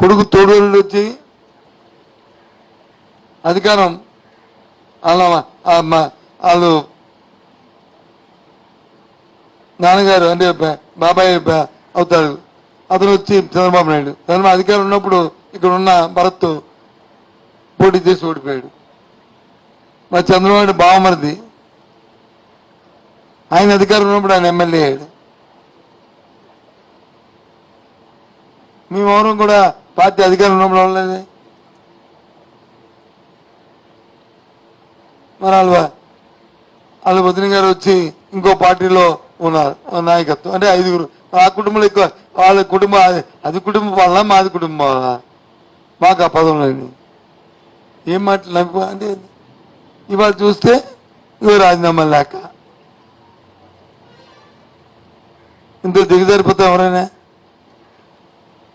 కొడుకు తోడు వచ్చి అధికారం వాళ్ళు నాన్నగారు అంటే బాబాయ్ అవుతాడు అతను వచ్చి చంద్రబాబు నాయుడు. చంద్రబాబు అధికారం ఉన్నప్పుడు ఇక్కడ ఉన్న భరత్ పోటీ చేసి ఓడిపోయాడు. మా చంద్రబాబు బావమరిది. ఆయన అధికారం ఉన్నప్పుడు ఆయన ఎమ్మెల్యే అయ్యాడు. మేమెవరం కూడా పార్టీ అధికారం ఉన్నప్పుడు లేదు మరి వాళ్ళు వాళ్ళ వదిన గారు వచ్చి ఇంకో పార్టీలో ఉన్నారు నాయకత్వం. అంటే ఐదుగురు. ఆ కుటుంబంలో ఎక్కువ వాళ్ళ కుటుంబం అది- అది కుటుంబం వల్ల మాది కుటుంబం. వల్ల మాకు ఆ పదం లేదు. ఏం మాటలు అంటే ఇవాళ చూస్తే ఇవో రాజీనామా లేక. ఇంత దిగజారిపోతే ఎవరైనా?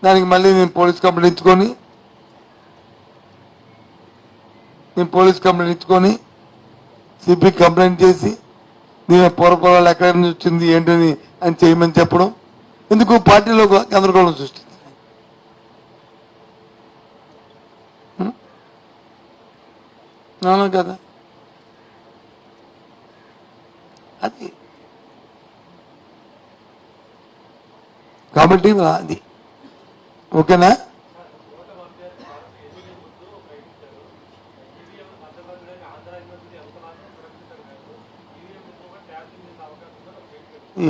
దానికి మళ్ళీ నేను పోలీస్ కంప్లైంట్ ఇచ్చుకొని నేను పోలీస్ కంప్లైంట్ ఇచ్చుకొని సిపి కంప్లైంట్ చేసి నేను పూర్వపరాలు ఎక్కడి నుంచి వచ్చింది ఏంటని అని చేయమని చెప్పడం. ఎందుకు? పార్టీలో గందరగోళం సృష్టించింది. అవును కదా. అది. కాబట్టి అది. ఓకేనా?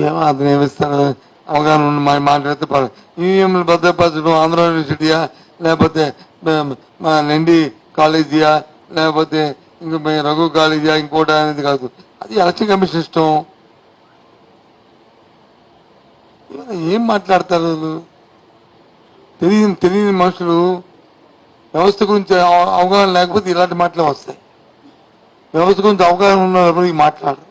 ఏమో అతను ఏమిస్తాడు అవగాహన మా మాట్లాడితే ఈవీఎంలు భద్రపరచడం ఆంధ్ర యూనివర్సిటీయా? లేకపోతే మా నండి కాలేజీయా? లేకపోతే ఇంక రఘు కాలేజీయా? ఇంకోటి అనేది కాదు. అది ఎలక్షన్ కమిషన్ ఇష్టం ఏం మాట్లాడతారు వాళ్ళు? తెలియని తెలియని మనుషులు వ్యవస్థ గురించి అవగాహన లేకపోతే ఇలాంటి మాటలే వస్తాయి. వ్యవస్థ గురించి అవగాహన ఉన్నప్పుడు ఈ మాట్లాడరు.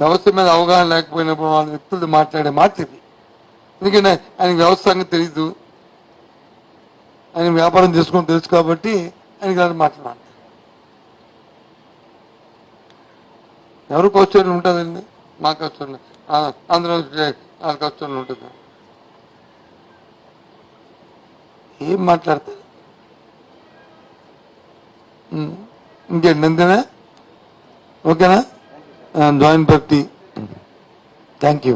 వ్యవస్థ మీద అవగాహన లేకపోయినప్పుడు వాళ్ళ వ్యక్తులు మాట్లాడే మాట ఇది. ఎందుకంటే ఆయన వ్యవస్థ సంగతి తెలీదు. ఆయన వ్యాపారం చేసుకొని తెలుసు కాబట్టి ఆయనకి ఇలాంటి మాట్లాడాలి ఎవరు క్వశ్చన్ ఉంటుందండి మా కష్టం ఆంధ్రప్రదేశ్ వాళ్ళ కష్టం ఉంటుంది? ఏం మాట్లాడతారు. ఇంకేంటి అంతేనా ఓకేనా? Join party thank you